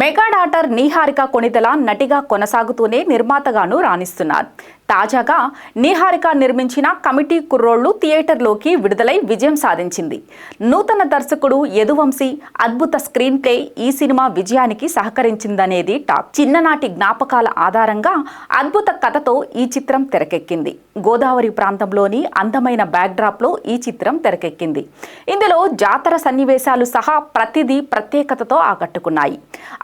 Mega daughter Niharika Konidela నటిగా కొనసాగుతూనే నిర్మాతగాను రాణిస్తున్నారు. తాజాగా నీహారిక నిర్మించిన కమిటీ కుర్రోళ్ళు థియేటర్లోకి విడుదలై విజయం సాధించింది. నూతన దర్శకుడు యదువంశీ అద్భుత స్క్రీన్ ప్లే ఈ సినిమా విజయానికి సహకరించిందనేది టాక్. చిన్ననాటి జ్ఞాపకాల ఆధారంగా అద్భుత కథతో ఈ చిత్రం తెరకెక్కింది. గోదావరి ప్రాంతంలోని అందమైన బ్యాక్డ్రాప్లో ఈ చిత్రం తెరకెక్కింది. ఇందులో జాతర సన్నివేశాలు సహా ప్రతిదీ ప్రత్యేకతతో ఆకట్టుకున్నాయి.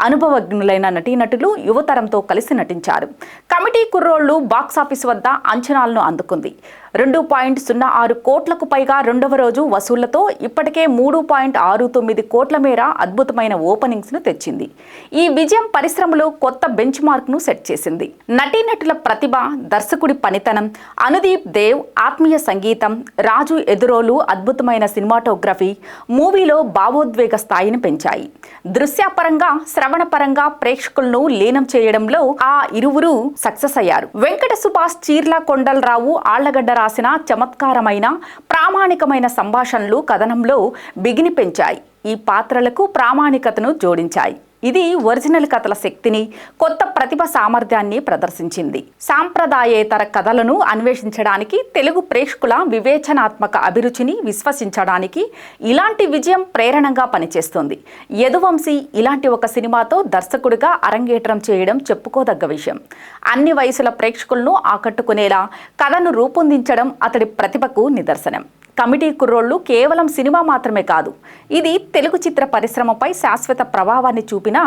అనుభవజ్ఞులైన నటీనటులు యువతరంతో కలిసి నటించారు. కమిటీ కుర్రోళ్ళు బాక్సాఫీస్ వద్ద అంచనాలను అందుకుంది. రెండు పాయింట్ సున్నా ఆరు కోట్లకు పైగా రెండవ రోజు వసూళ్ళతో ఇప్పటికే మూడు పాయింట్ ఆరు తొమ్మిది కోట్ల మేర అద్భుతమైన ఓపెనింగ్స్ను తెచ్చింది. ఈ విజయం పరిశ్రమలో కొత్త బెంచ్ మార్క్ను సెట్ చేసింది. నటీనటుల ప్రతిభ దర్శకుడి పనితనం అనుదీప్ దేవ్ ఆత్మీయ సంగీతం రాజు ఎదురోలు అద్భుతమైన సినిమాటోగ్రఫీ మూవీలో భావోద్వేగ స్థాయిని పెంచాయి. దృశ్యపరంగా శ్రవణపరంగా ప్రేక్షకులను లీనం చేయడంలో ఆ ఇరువురు సక్సెస్ అయ్యారు. వెంకట సుభాష్ చీర్ల కొండలరావు ఆళ్ళగడ్డ రాసిన చమత్కారమైన ప్రామాణికమైన సంభాషణలు కథనంలో బిగిని పెంచాయి. ఈ పాత్రలకు ప్రామాణికతను జోడించాయి. ఇది ఒరిజినల్ కథల శక్తిని కొత్త ప్రతిభ సామర్థ్యాన్ని ప్రదర్శించింది. సాంప్రదాయేతర కథలను అన్వేషించడానికి తెలుగు ప్రేక్షకుల వివేచనాత్మక అభిరుచిని విశ్వసించడానికి ఇలాంటి విజయం ప్రేరణగా పనిచేస్తుంది. యదువంశీ ఇలాంటి ఒక సినిమాతో దర్శకుడిగా అరంగేట్రం చేయడం చెప్పుకోదగ్గ విషయం. అన్ని వయసుల ప్రేక్షకులను ఆకట్టుకునేలా కథను రూపొందించడం అతడి ప్రతిభకు నిదర్శనం. కమిటీ కుర్రోళ్ళు కేవలం సినిమా మాత్రమే కాదు ఇది తెలుగు చిత్ర పరిశ్రమపై శాశ్వత ప్రభావాన్ని చూపిన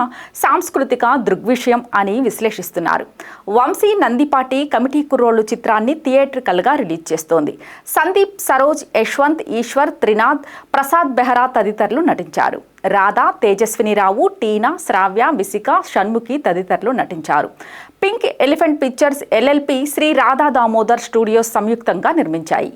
సాంస్కృతిక దృగ్విషయం అని విశ్లేషిస్తున్నారు. వంశీ నందిపాటి కమిటీ కుర్రోళ్ళు చిత్రాన్ని థియేట్రికల్గా రిలీజ్ చేస్తోంది. సందీప్ సరోజ్ యశ్వంత్ ఈశ్వర్ త్రినాథ్ ప్రసాద్ బెహ్రా తదితరులు నటించారు. రాధా తేజస్వినిరావు టీనా శ్రావ్య విసిక షణ్ముఖి తదితరులు నటించారు. Pink elephant pictures LLP Sri Radha Damodar studios సంయుక్తంగా నిర్మించాయి.